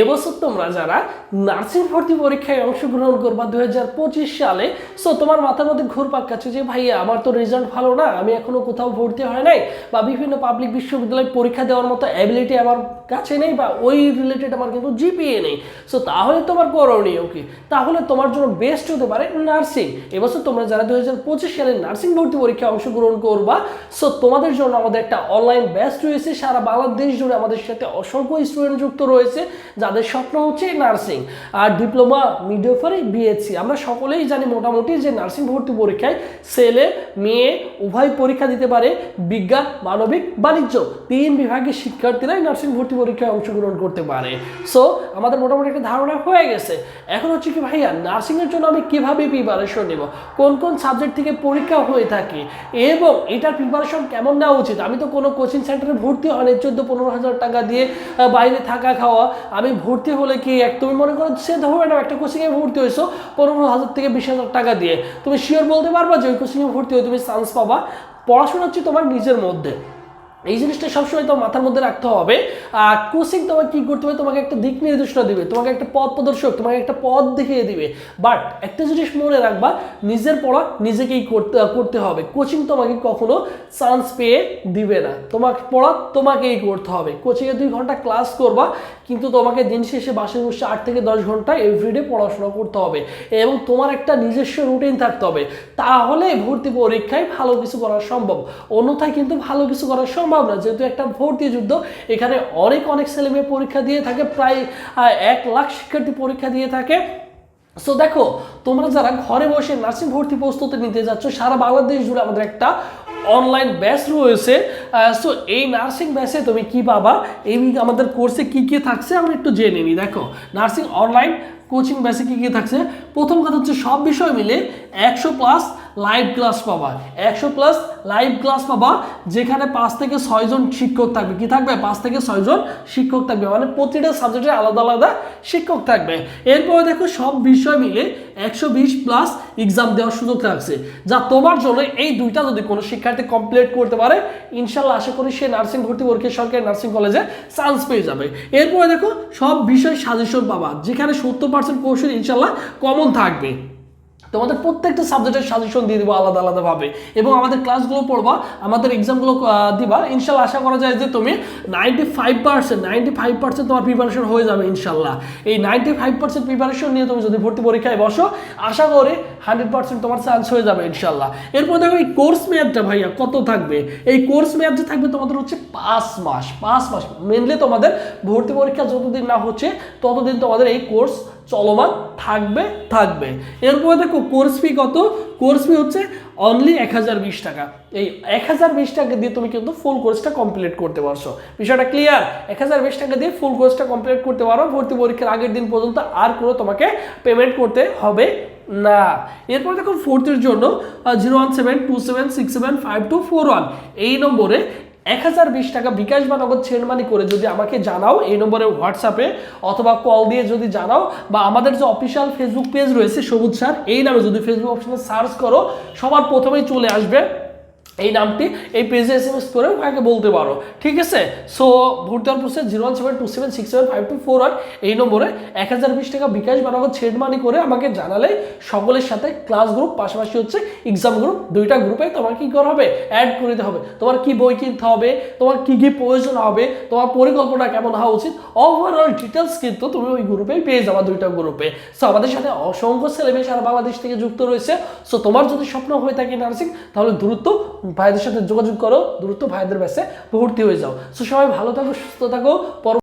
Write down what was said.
এবছর তোমরা যারা নার্সিং ভর্তি পরীক্ষায় অংশগ্রহণ করবা দুই হাজার পঁচিশ সালে সো তোমার মাথার মধ্যে ঘুরপাক কাছে যে, ভাইয়া, আমার তো রেজাল্ট ভালো না, আমি এখনও কোথাও ভর্তি হয় নাই। বা বিভিন্ন পাবলিক বিশ্ববিদ্যালয়ে পরীক্ষা দেওয়ার মতো অ্যাবিলিটি আমার কাছে নেই বা ওই রিলেটেড আমার কিন্তু জিপিএ নেই। সো তাহলে তোমার করণীয় কি? তাহলে তোমার জন্য বেস্ট হতে পারে নার্সিং। এবছর তোমরা যারা দুই হাজার পঁচিশ সালে নার্সিং ভর্তি পরীক্ষায় অংশগ্রহণ করবা সো তোমাদের জন্য আমাদের একটা অনলাইন ব্যাচ রয়েছে। সারা বাংলাদেশ জুড়ে আমাদের সাথে অসংখ্য স্টুডেন্ট যুক্ত রয়েছে। যাদের স্বপ্ন হচ্ছে নার্সিং আর ডিপ্লোমা মিডিওফারে বিএসসি আমরা সকলেই জানি মোটামুটি যে নার্সিং ভর্তি পরীক্ষায় ছেলে, মেয়ে উভয় পরীক্ষা দিতে পারে বিজ্ঞান, মানবিক, বাণিজ্য। তিন বিভাগের শিক্ষার্থীরাই নার্সিং ভর্তি পরীক্ষায় অংশগ্রহণ করতে পারে। সো আমাদের মোটামুটি একটা ধারণা হয়ে গেছে। এখন হচ্ছে কি ভাইয়া, নার্সিংয়ের জন্য আমি কীভাবে প্রিপারেশন নেব? কোন কোন সাবজেক্ট থেকে পরীক্ষা হয়ে থাকে? এবং এটার প্রিপারেশন কেমন নেওয়া উচিত? আমি তো কোনো কোচিং সেন্টারে ভর্তি হয়নি, চোদ্দ, পনেরো হাজার টাকা দিয়ে বাইরে থাকা খাওয়া। আমি ভর্তি হলে কি এক তুমি মনে করো সে ধরো না একটা কোচিংয়ে ভর্তি হয়েছো, পনেরো হাজার থেকে বিশ হাজার টাকা দিয়ে। তুমি শিওর বলতে পারবা যে ওই কোচিংয়ে ভর্তি হয়ে তুমি চান্স পাবা। পড়াশোনা হচ্ছে তোমার নিজের মধ্যে। এই জিনিসটা সবসময় তোমার মাথার মধ্যে রাখতে হবে। আর কোচিং তোমাকে কি করতে হবে? তোমাকে একটা দিক নির্দেশনা দিবে, তোমাকে একটা পথ প্রদর্শক, তোমাকে একটা পথ দেখিয়ে দিবে। বাট একটা জিনিস মনে রাখবা, নিজের পড়া নিজেকেই করতে করতে হবে। কোচিং তোমাকে কখনো চান্স পেয়ে দিবে না। তোমাকে, পড়া তোমাকেই করতে হবে। কোচিংয়ে দুই ঘণ্টা ক্লাস করবা, কিন্তু তোমাকে দিন শেষে বাসে বসে আট থেকে দশ ঘণ্টা এভরিডে পড়াশোনা করতে হবে। এবং তোমার একটা নিজস্ব রুটিন থাকতে হবে। তাহলে ভর্তি পরীক্ষায় ভালো কিছু করা সম্ভব। অন্যথায় কিন্তু ভালো কিছু করা সম্ভব না যেহেতু একটা ভর্তি যুদ্ধ, এখানে অনেক অনেক ছেলে মেয়ে পরীক্ষা দিয়ে থাকে, প্রায় এক লাখ শিক্ষার্থী পরীক্ষা দিয়ে থাকে। সো দেখো, তোমরা যারা ঘরে বসে নার্সিং ভর্তি প্রস্তুতি নিতে যাচ্ছ, সারা বাংলাদেশ জুড়ে আমাদের একটা অনলাইন ব্যাচ রয়েছে। সো এই নার্সিং ব্যাচে তুমি কি পাবা? এই আমাদের কোর্সে কি কি থাকছে আমরা একটু জেনে নিই। দেখো, নার্সিং অনলাইন কোচিং ব্যাচে কি কি থাকছে? প্রথম কথা হচ্ছে সব বিষয় মিলে একশো প্লাস লাইভ ক্লাস পাবা। একশো প্লাস লাইভ ক্লাস পাবা, যেখানে পাঁচ থেকে ছয়জন শিক্ষক থাকবে। কি থাকবে? পাঁচ থেকে ছয়জন শিক্ষক থাকবে। মানে প্রতিটা সাবজেক্টে আলাদা আলাদা শিক্ষক থাকবে। এরপরে দেখো সব বিষয় মিলে একশো বিশ প্লাস এক্সাম দেওয়ার সুযোগ থাকছে যা তোমার জন্য এই দুইটা যদি কোনো শিক্ষার্থী কমপ্লিট করতে পারে, ইনশাল্লাহ আশা করি সে নার্সিং ভর্তি পরীক্ষা সরকারি নার্সিং কলেজে চান্স পেয়ে যাবে। এরপরে দেখো সব বিষয় সাজেশন পাবা, যেখানে সত্তর পার্সেন্ট কোর্সের ইনশাল্লাহ কমন থাকবে। তোমাদের প্রত্যেকটা সাবজেক্টের সাজেশন দিয়ে দেবো আলাদা আলাদাভাবে এবং আমাদের ক্লাসগুলো পড়বা, আমাদের এক্সামগুলো দিবা। ইনশাল্লাহ আশা করা যায় যে তুমি ninety five percent ninety five percent তোমার প্রিপারেশন হয়ে যাবে ইনশাল্লাহ। এই নাইনটি ফাইভ পার্সেন্ট প্রিপারেশন নিয়ে তুমি যদি ভর্তি পরীক্ষায় বসো, আশা করি হান্ড্রেড পার্সেন্ট তোমার চান্স হয়ে যাবে ইনশাল্লাহ। এরপর দেখো এই কোর্স মেয়াদটা ভাইয়া কত থাকবে? এই কোর্স মেয়াদ যে থাকবে তোমাদের হচ্ছে পাঁচ মাস পাঁচ মাস। মেনলি তোমাদের ভর্তি পরীক্ষা যতদিন না হচ্ছে, ততদিন তোমাদের এই কোর্স চলমান, থাকবে থাকবে। এরপরে দেখো কোর্স ফি কত? কোর্স ফি হচ্ছে অনলি এক হাজার বিশ টাকা। এই এক হাজার বিশ টাকা দিয়ে তুমি কিন্তু ফুল কোর্সটা কমপ্লিট করতে পারছ। বিষয়টা ক্লিয়ার এক হাজার বিশ টাকা দিয়ে ফুল কোর্সটা কমপ্লিট করতে পারো। ভর্তি পরীক্ষার আগের দিন পর্যন্ত আর কোনো তোমাকে পেমেন্ট করতে হবে না। এরপর দেখো ফোর্থের জন্য zero one seven two seven six seven five two four one এই নম্বরে এক হাজার বিশ টাকা বিকাশ বা নগদ চেনমানি করে যদি আমাকে জানাও, এই নম্বরে হোয়াটসঅ্যাপে অথবা কল দিয়ে যদি জানাও, বা আমাদের যে অফিসিয়াল ফেসবুক পেজ রয়েছে সবুজ সার এই নামে যদি ফেসবুক অপশনে সার্চ করো, সবার প্রথমেই চলে আসবে। এই নামটি এই পেজে এস এম এস করে ভাইকে বলতে পারো। ঠিক আছে? সো ভর্তি হওয়ার process zero one seven two seven six seven five two four one এই নম্বরে এক হাজার বিশ টাকা বিকাশ বানাবো ছেড মানি করে আমাকে জানালে সকলের সাথে ক্লাস গ্রুপ পাশাপাশি হচ্ছে এক্সাম গ্রুপ দুইটা গ্রুপে তোমার কি করা হবে? অ্যাড করে দিতে হবে। তোমার কি বই কিনতে হবে? তোমার কি কি প্রয়োজন হবে? তোমার পরিকল্পনা কেমন হওয়া উচিত? ওভারঅল ডিটেলস কিন্তু তুমি ওই গ্রুপেই পেয়ে যাবা দুইটা গ্রুপে সো আমাদের সাথে অসংখ্য ছেলেমেয়ে সারা বাংলাদেশ থেকে যুক্ত রয়েছে। সো তোমার যদি স্বপ্ন হয়ে থাকে নার্সিং তাহলে দ্রুত ভাইদের সাথে যোগাযোগ করো, দ্রুত ভাইদের ব্যাসে ভর্তি হয়ে যাও। সো সবাই ভালো থাকো, সুস্থ থাকো পর